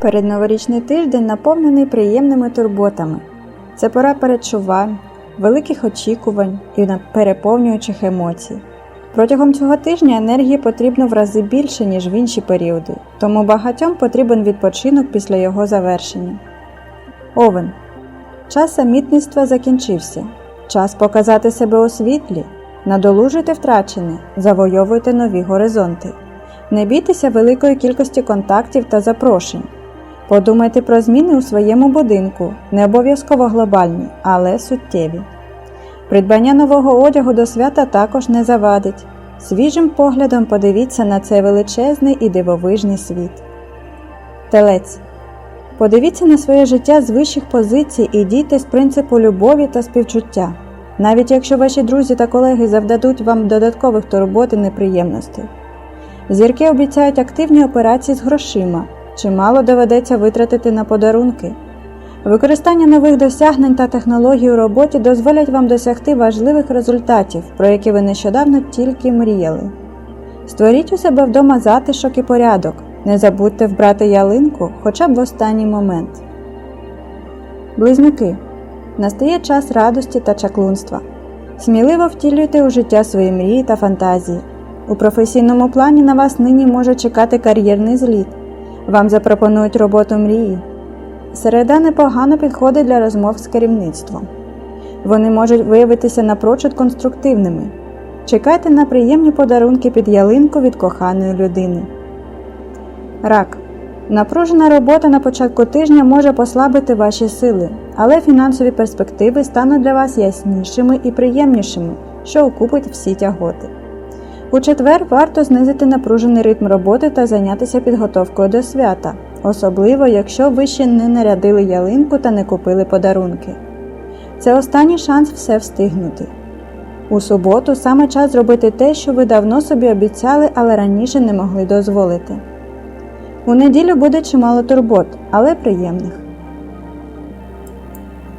Передноворічний тиждень наповнений приємними турботами. Це пора передчувань, великих очікувань і переповнюючих емоцій. Протягом цього тижня енергії потрібно в рази більше, ніж в інші періоди, тому багатьом потрібен відпочинок після його завершення. Овен. Час самітництва закінчився. Час показати себе у світлі, надолужуйте втрачене, завойовуйте нові горизонти. Не бійтеся великої кількості контактів та запрошень. Подумайте про зміни у своєму будинку, не обов'язково глобальні, але суттєві. Придбання нового одягу до свята також не завадить. Свіжим поглядом подивіться на цей величезний і дивовижний світ. Телець. Подивіться на своє життя з вищих позицій і дійте з принципу любові та співчуття, навіть якщо ваші друзі та колеги завдадуть вам додаткових турбот і неприємностей. Зірки обіцяють активні операції з грошима, чимало доведеться витратити на подарунки. Використання нових досягнень та технологій у роботі дозволять вам досягти важливих результатів, про які ви нещодавно тільки мріяли. Створіть у себе вдома затишок і порядок. Не забудьте вбрати ялинку хоча б в останній момент. Близнюки. Настає час радості та чаклунства. Сміливо втілюйте у життя свої мрії та фантазії. У професійному плані на вас нині може чекати кар'єрний зліт. Вам запропонують роботу мрії. Середа непогано підходить для розмов з керівництвом. Вони можуть виявитися напрочуд конструктивними. Чекайте на приємні подарунки під ялинку від коханої людини. Рак. Напружена робота на початку тижня може послабити ваші сили, але фінансові перспективи стануть для вас яснішими і приємнішими, що окупить всі тяготи. У четвер варто знизити напружений ритм роботи та зайнятися підготовкою до свята, особливо якщо ви ще не нарядили ялинку та не купили подарунки. Це останній шанс все встигнути. У суботу саме час зробити те, що ви давно собі обіцяли, але раніше не могли дозволити. У неділю буде чимало турбот, але приємних.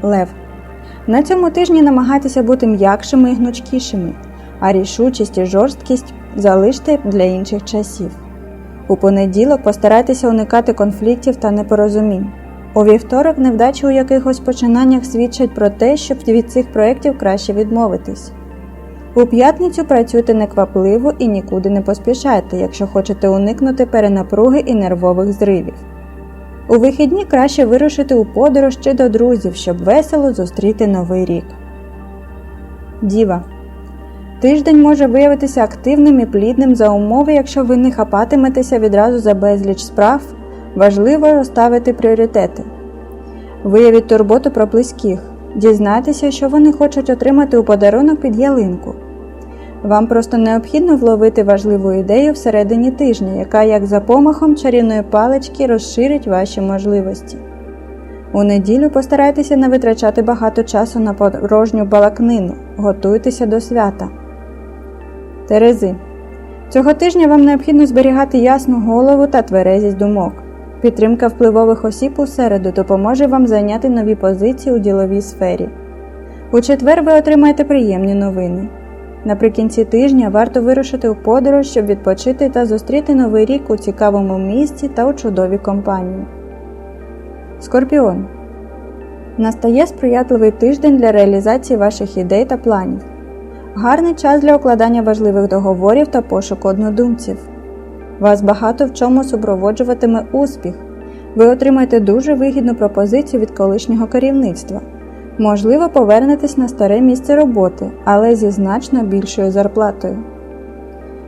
Лев. На цьому тижні намагайтеся бути м'якшими і гнучкішими, а рішучість і жорсткість залиште для інших часів. У понеділок постарайтеся уникати конфліктів та непорозумінь. У вівторок невдачі у якихось починаннях свідчать про те, щоб від цих проєктів краще відмовитись. У п'ятницю працюйте неквапливо і нікуди не поспішайте, якщо хочете уникнути перенапруги і нервових зривів. У вихідні краще вирушити у подорож чи до друзів, щоб весело зустріти новий рік. Діва. Тиждень може виявитися активним і плідним за умови, якщо ви не хапатиметеся відразу за безліч справ, важливо розставити пріоритети. Виявіть турботу про близьких. Дізнайтеся, що вони хочуть отримати у подарунок під ялинку. Вам просто необхідно вловити важливу ідею всередині тижня, яка, як за помахом чарівної палички, розширить ваші можливості. У неділю постарайтеся не витрачати багато часу на порожню балакнину, готуйтеся до свята. Терези. Цього тижня вам необхідно зберігати ясну голову та тверезість думок. Підтримка впливових осіб у середу допоможе вам зайняти нові позиції у діловій сфері. У четвер ви отримаєте приємні новини. Наприкінці тижня варто вирушити у подорож, щоб відпочити та зустріти новий рік у цікавому місці та у чудовій компанії. Скорпіон. Настає сприятливий тиждень для реалізації ваших ідей та планів. Гарний час для укладання важливих договорів та пошуку однодумців. Вас багато в чому супроводжуватиме успіх. Ви отримаєте дуже вигідну пропозицію від колишнього керівництва. Можливо, повернетесь на старе місце роботи, але зі значно більшою зарплатою.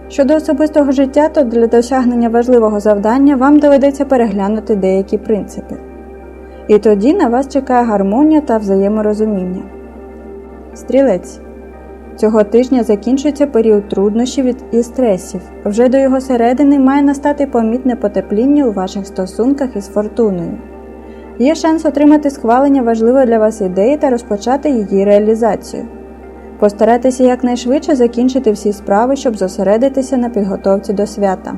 Щодо особистого життя, то для досягнення важливого завдання вам доведеться переглянути деякі принципи. І тоді на вас чекає гармонія та взаєморозуміння. Стрілець. Цього тижня закінчується період труднощів і стресів. Вже до його середини має настати помітне потепління у ваших стосунках із фортуною. Є шанс отримати схвалення важливої для вас ідеї та розпочати її реалізацію. Постарайтеся якнайшвидше закінчити всі справи, щоб зосередитися на підготовці до свята.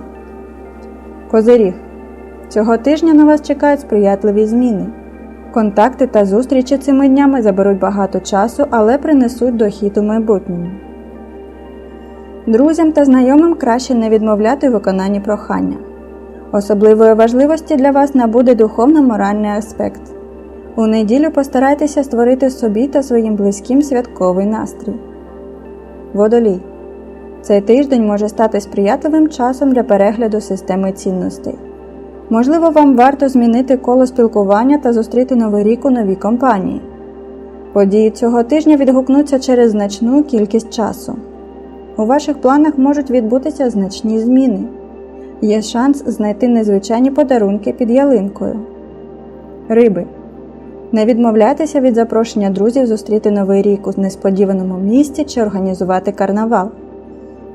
Козиріг. Цього тижня на вас чекають сприятливі зміни. Контакти та зустрічі цими днями заберуть багато часу, але принесуть дохід у майбутньому. Друзям та знайомим краще не відмовляти у виконанні прохання. Особливої важливості для вас набуде духовно-моральний аспект. У неділю постарайтеся створити собі та своїм близьким святковий настрій. Водолій. Цей тиждень може стати сприятливим часом для перегляду системи цінностей. Можливо, вам варто змінити коло спілкування та зустріти новий рік у новій компанії. Події цього тижня відгукнуться через значну кількість часу. У ваших планах можуть відбутися значні зміни. Є шанс знайти незвичайні подарунки під ялинкою. Риби. Не відмовляйтеся від запрошення друзів зустріти новий рік у несподіваному місці чи організувати карнавал.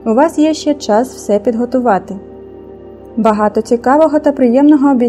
У вас є ще час все підготувати. Багато цікавого та приємного обіцяю